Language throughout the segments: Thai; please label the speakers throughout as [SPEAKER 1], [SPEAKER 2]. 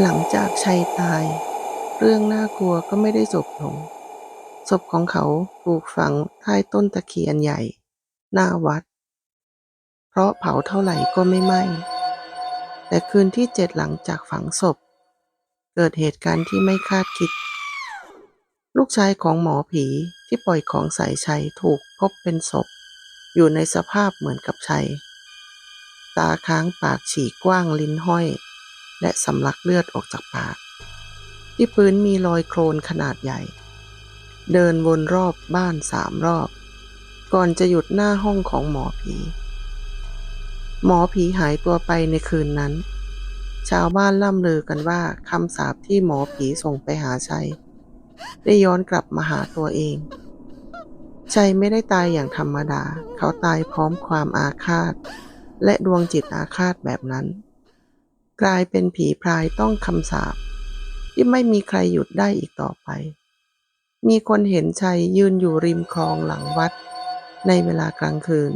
[SPEAKER 1] หลังจากชัยตาย เรื่องน่ากลัวก็ไม่ได้จบลง ศพของเขาถูกฝังใต้ต้นตะเคียนใหญ่ หน้าวัด เพราะเผาเท่าไหร่ก็ไม่ไหม้แต่คืนที่เจ็ดหลังจากฝังศพ เกิดเหตุการณ์ที่ไม่คาดคิด ลูกชายของหมอผีที่ปล่อยของใส่ชัยถูกพบเป็นศพ อยู่ในสภาพเหมือนกับชัย ตาค้างปากฉีกกว้างลิ้นห้อย และสำลักเลือดออกจากปาก ที่พื้นมีรอยโคลนขนาดใหญ่ เดินวนรอบบ้านสามรอบ ก่อนจะหยุดหน้าห้องของหมอผี หมอผีหายตัวไปในคืนนั้น ชาวบ้านล่ำลือกันว่าคำสาปที่หมอผีส่งไปหาชัย ได้ย้อนกลับมาหาตัวเองชัยไม่ได้ตายอย่างธรรมดา เขาตายพร้อมความอาฆาต และดวงจิตอาฆาตแบบนั้น กลายเป็นผีพรายต้องคำสาปที่ไม่มีใครหยุดได้อีกต่อไป มีคนเห็นชัยยืนอยู่ริมคลองหลังวัด ในเวลากลางคืน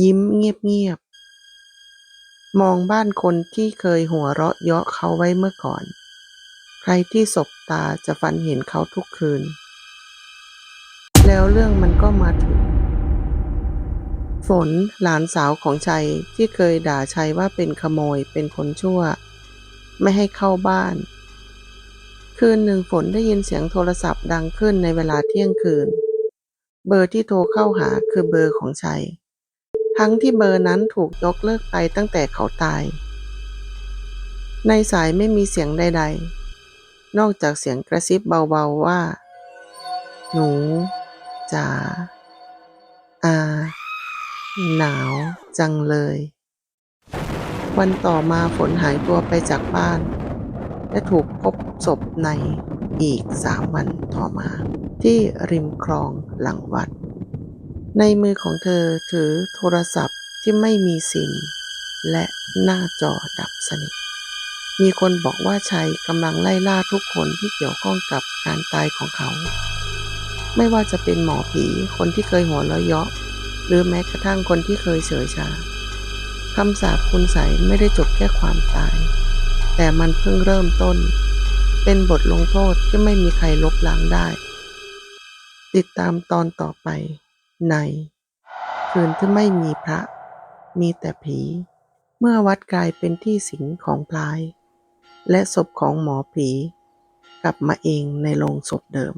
[SPEAKER 1] ยิ้มเงียบๆ มองบ้านคนที่เคยหัวเราะเยาะเขาไว้เมื่อก่อน ใครที่สบตาจะฝันเห็นเขาทุกคืน แล้วเรื่องมันก็มาถึง ฝนหลานสาวของชัยที่เคยด่าชัยว่าเป็นขโมยเป็นคนชั่ว ไม่ให้เข้าบ้าน คืนหนึ่งฝนได้ยินเสียงโทรศัพท์ดังขึ้นในเวลาเที่ยงคืน เบอร์ที่โทรเข้าหาคือเบอร์ของชัย ทั้งที่เบอร์นั้นถูกยกเลิกไปตั้งแต่เขาตาย ในสายไม่มีเสียงใด ๆ นอกจากเสียงกระซิบเบาๆว่า หนูจ๋า หนาวจังเลย วันต่อมาฝนหายตัวไปจากบ้าน และถูกพบศพในอีกสามวันต่อมา ที่ริมคลองหลังวัด ในมือของเธอถือโทรศัพท์ที่ไม่มีซิม และหน้าจอดับสนิท มีคนบอกว่าชัยกำลังไล่ล่าทุกคนที่เกี่ยวข้องกับการตายของเขา ไม่ว่าจะเป็นหมอผีคนที่เคยหัวเราะเยาะ หรือแม้กระทั่งคนที่เคยเฉยชาคำสาปคุณใสไม่ได้จบแค่ความตาย แต่มันเพิ่งเริ่มต้น เป็นบทลงโทษที่ไม่มีใครลบล้างได้ ติดตามตอนต่อไป ใน คืนที่ไม่มีพระ มีแต่ผี เมื่อวัดกลายเป็นที่สิงของพลาย และศพของหมอผี กลับมาเองในโรงศพเดิม